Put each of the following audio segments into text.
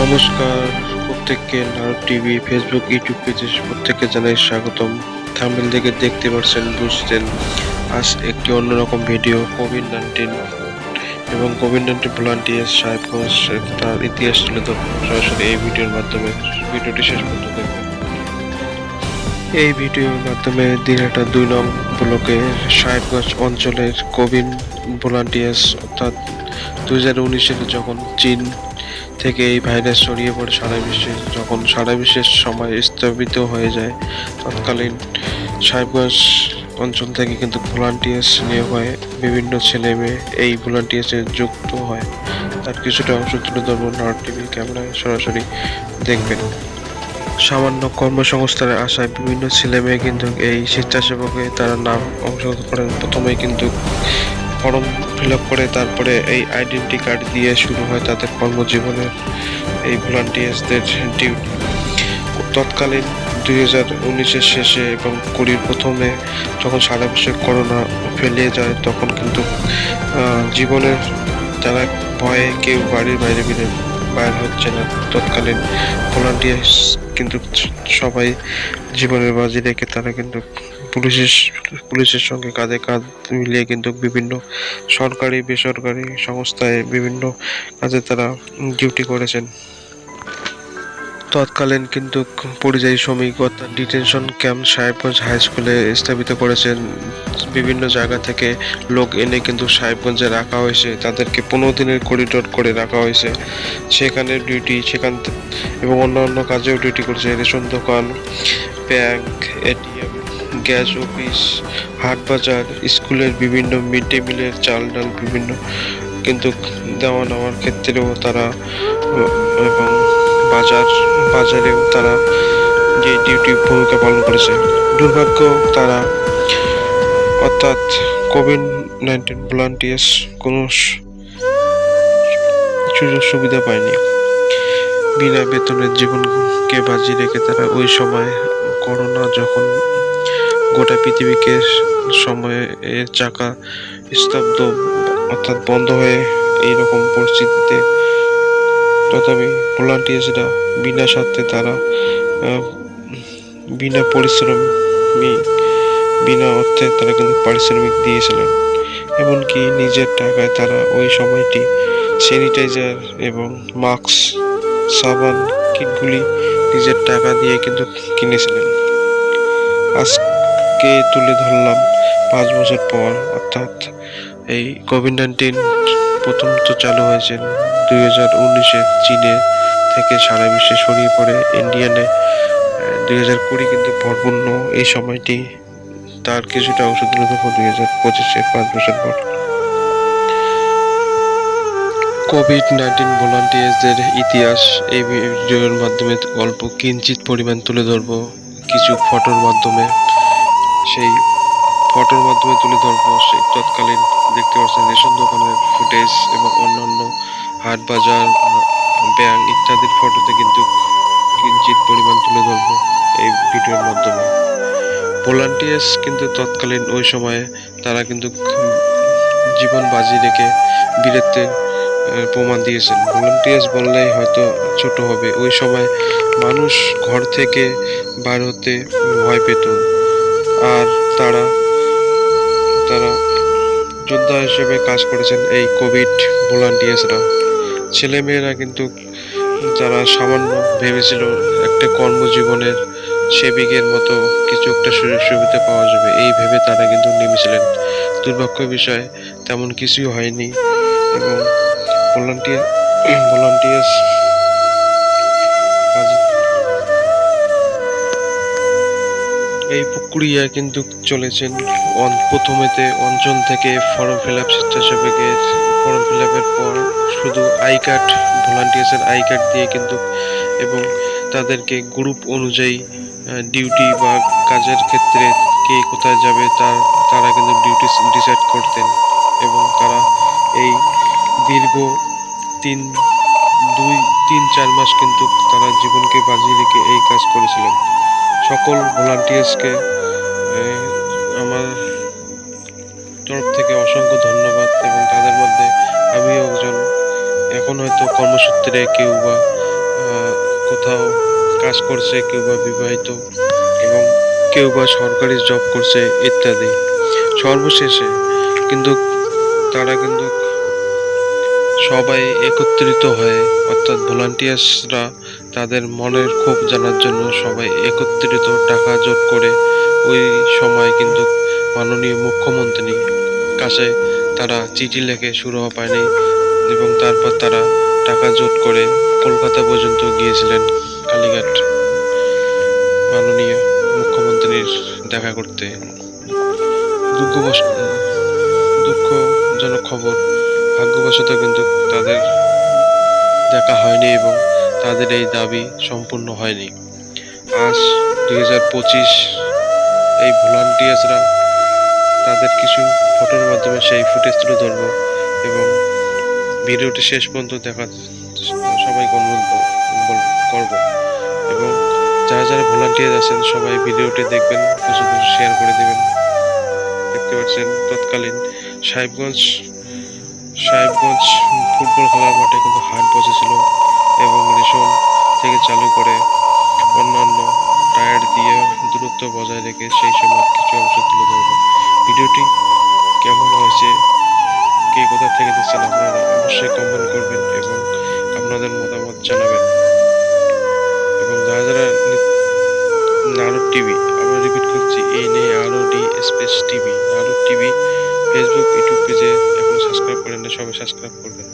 নমস্কার, প্রত্যেককে Narad TV, Facebook, YouTube পেজে প্রত্যেককে জানাই স্বাগতম। থাম্বেল থেকে দেখতে পাচ্ছেন বুঝতেন আজ একটি অন্যরকম ভিডিও, কোভিড নাইন্টিন এবং কোভিড নাইন্টিন ভলান্টিয়ার সাহেবগঞ্জ তার ইতিহাস তুলে সরাসরি এই ভিডিওর মাধ্যমে, ভিডিওটি শেষ পর্যন্ত দেখবেন। এই ভিডিওর মাধ্যমে দিনহাটা দুই নং ব্লকের সাহেবগঞ্জ অঞ্চলের কোভিড ভলান্টিয়ার্স অর্থাৎ দু হাজার উনিশে যখন চীন থেকে এই ভাইরাস ছড়িয়ে পড়ে সারা বিশ্বে। যখন সারা বিশ্বের সময় স্থগিত হয়ে যায়, তৎকালীন সাহেবগঞ্জ অঞ্চল থেকে কিন্তু ভলান্টিয়ার্স নিয়োগ হয়। বিভিন্ন ছেলে মেয়ে এই ভলান্টিয়ার্সে যুক্ত হয়। তার কিছুটা অংশ তুলে ধরবো নার টিভি ক্যামেরায় সরাসরি দেখবেন। সামান্য কর্মসংস্থানের আশায় বিভিন্ন ছেলে মেয়ে কিন্তু এই স্বেচ্ছাসেবকে তারা নাম অংশগ্রহণ করেন। প্রথমেই কিন্তু ফর্ম ফিল করে তারপরে এই আইডেন্টি কার্ড দিয়ে শুরু হয় তাদের কর্মজীবনের এই ভলান্টিয়ার্সদের ডিউটি তৎকালীন দুই হাজার উনিশের শেষে এবং কুড়ির প্রথমে যখন সারা বিশ্বে করোনা ফেলিয়ে যায়, তখন কিন্তু জীবনের তারা ভয়ে কেউ বাড়ির বাইরে বেরে, বাইর হচ্ছে না। তৎকালীন ভলান্টিয়ার্স কিন্তু সবাই জীবনের বাজি রেখে তারা কিন্তু পুলিশের পুলিশের সঙ্গে কাঁধে কাঁধ মিলিয়ে কিন্তু বিভিন্ন সরকারি, বেসরকারি সংস্থায় বিভিন্ন কাজে তারা ডিউটি করেছেন। তৎকালীন কিন্তু পরিযায়ী শ্রমিক অর্থাৎ ডিটেনশন ক্যাম্প সাহেবগঞ্জ হাই স্কুলে স্থাপিত করেছেন। বিভিন্ন জায়গা থেকে লোক এনে কিন্তু সাহেবগঞ্জে রাখা হয়েছে। তাদেরকে পনেরো দিনের করিডোর করে রাখা হয়েছে। সেখানে ডিউটি সেখান এবং অন্যান্য কাজেও ডিউটি করেছে। রেশন দোকান ব্যাংক এটিএম গ্যাস অফিস, হাট বাজার, স্কুলের বিভিন্ন মিড ডে মিলের চাল ডাল বিভিন্ন কিন্তু দেওয়া নেওয়ার ক্ষেত্রেও তারা এবং বাজার, বাজারেও তারা যে ডিউটি ভূমিকা পালন করেছে। দুর্ভাগ্য তারা অর্থাৎ কোভিড নাইন্টিন ভলান্টিয়ার্স কোনো সুযোগ সুবিধা পায়নি। বিনা বেতনের জীবনকে বাজি রেখে তারা ওই সময় করোনা যখন গোটা পৃথিবীকে সময়ে এর চাকা স্তব্ধ অর্থাৎ বন্ধ হয়ে এইরকম পরিস্থিতিতে তথাপি ভলান্টিয়ার্সরা বিনা স্বার্থে তারা বিনা পরিশ্রমী, বিনা অর্থে তারা কিন্তু পারিশ্রমিক দিয়েছিলেন এমনকি নিজের টাকায় তারা ওই সময়টি স্যানিটাইজার এবং মাস্ক, সাবান, কিটগুলি নিজের টাকা দিয়ে কিন্তু কিনেছিলেন। আজকে তুলে ধরলাম পাঁচ বছর পর, অর্থাৎ এই কোভিড নাইন্টিন প্রথম তো চালু হয়েছে দুই হাজার উনিশে চীনে থেকে সারা বিশ্বে ছড়িয়ে পড়ে, ইন্ডিয়ানে দুই হাজার কুড়ি কিন্তু ভরপূর্ণ এই সময়টি, তার কিছুটা অংশ তুলে ধরবো দুই হাজার পঁচিশে, পাঁচ বছর পর। কোভিড নাইন্টিন ভলান্টিয়ার্সদের ইতিহাস এই ভিডিওর মাধ্যমে অল্প কিঞ্চিত পরিমাণ তুলে ধরবো। কিছু ফটোর মাধ্যমে সেই ফটোর মাধ্যমে তুলে ধরবো সেই তৎকালীন দেখতে পাচ্ছেন রেশন দোকানের ফুটেজ এবং অন্যান্য হাট বাজার, ব্যাংক ইত্যাদির ফটোতে কিন্তু কিঞ্চিত পরিমাণ তুলে ধরবো এই ভিডিওর মাধ্যমে। ভলান্টিয়ার্স কিন্তু তৎকালীন ওই সময়ে তারা কিন্তু জীবন বাজি রেখে বীরত্বের প্রমাণ দিয়েছেন। ভলান্টিয়ার্স বললেই হয়তো ছোট হবে। ওই সময় মানুষ ঘর থেকে বার হতে ভয় পেত। আর তারা তারা যোদ্ধা হিসেবে কাজ করেছেন এই কোভিড ভলান্টিয়ার্সরা। ছেলেমেয়েরা কিন্তু যারা সামান্য ভেবেছিল একটা কর্মজীবনের সেবিকের মতো কিছু একটা সুযোগ সুবিধা পাওয়া যাবে। এই ভেবে তারা কিন্তু নেমেছিলেন। দুর্ভাগ্য বিষয়, তেমন কিছুই হয়নি এবং ভলান্টিয়ার, ভলান্টিয়ার্স এই প্রক্রিয়া কিন্তু চলেছেন। অন- প্রথমেতে অঞ্চল থেকে ফর্ম ফিল আপ স্বেচ্ছাসেবকের ফর্ম ফিল আপের পর শুধু আই কার্ড ভলান্টিয়ার্সের আই কার্ড দিয়ে কিন্তু এবং তাদেরকে গ্রুপ অনুযায়ী ডিউটি বা কাজের ক্ষেত্রে কে কোথায় যাবে তার তারা কিন্তু ডিউটি ডিসাইড করতেন এবং তারা এই দীর্ঘ তিন, দুই, তিন, চার মাস কিন্তু তারা জীবনকে বাজিয়ে রেখে এই কাজ করেছিলেন। সকল ভলান্টিয়ার্সকে আমার তরফ থেকে অসংখ্য ধন্যবাদ এবং তাদের মধ্যে আমিও একজন, এখন হয়তো কর্মসূত্রে কেউ বা কোথাও কাজ করছে, কেউ বা বিবাহিত এবং কেউ বা সরকারি জব করছে ইত্যাদি। সর্বশেষে কিন্তু তারা কিন্তু সবাই একত্রিত হয়ে, অর্থাৎ ভলান্টিয়ার্সরা তাদের মনের ক্ষোভ জানার জন্য সবাই একত্রিত টাকা জোট করে, ওই সময় কিন্তু মাননীয় মুখ্যমন্ত্রী কাছে তারা চিঠি লেখে সুরাহা পায়নি এবং তারপর তারা টাকা জোট করে কলকাতা পর্যন্ত গিয়েছিলেন কালীঘাট। মাননীয় মুখ্যমন্ত্রীর দেখা করতে। দুঃখবশ দুঃখজনক খবর। ভাগ্যবশত কিন্তু তাদের দেখা হয়নি এবং তাদের এই দাবি সম্পূর্ণ হয়নি। আজ দুই হাজার পঁচিশ এই ভলান্টিয়ার্সরা তাদের কিছু ফটোর মাধ্যমে সেই ফুটেজ তুলে ধরবো এবং ভিডিওটি শেষ পর্যন্ত দেখা সবাইকে অনুরোধ করব। এবং যারা যারা ভলান্টিয়ার আছেন, সবাই ভিডিওটি দেখবেন, কিছু কিছু শেয়ার করে দেবেন। দেখতে পাচ্ছেন তৎকালীন সাহেবগঞ্জ সাহেবগঞ্জ ফুটবল খেলার মাঠে কিন্তু হাট বসেছিল এবং রেশন থেকে চালু করে অন্যান্য টায়ার দিয়ে দূরত্ব বজায় রেখে সেই সময় কিছু অংশ তুলে ধরব ভিডিওটি কেমন হয়েছে? কে কোথা থেকে দেখছেন আপনারা অবশ্যই কমেন্ট করবেন এবং আপনাদের মতামত জানাবেন। এবং যারা যারা নারদ টিভি, আমরা রিপিট করছি এই নেই আরও ডি স্পেস টিভি। করেন না সবাই সাবস্ক্রাইব করবেন।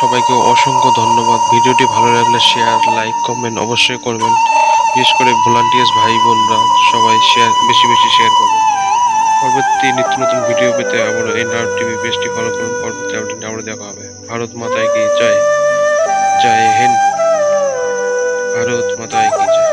সবাইকে অসংখ্য ধন্যবাদ। ভিডিওটি ভালো লাগলে শেয়ার লাইক কমেন্ট অবশ্যই করবেন। বিশেষ করে ভলান্টিয়ার্স ভাই বোনরা, সবাই শেয়ার বেশি বেশি শেয়ার করবেন। পরবর্তী নিত্য নতুন ভিডিও পেতে আবার এই নার টিভি পেজটি ফলো করুন। পরবর্তী আপডেট আবার দেখা হবে। ভারত মাতায় কি জয়? জয় হিন্দ। ভারত মাতায় কি জয়?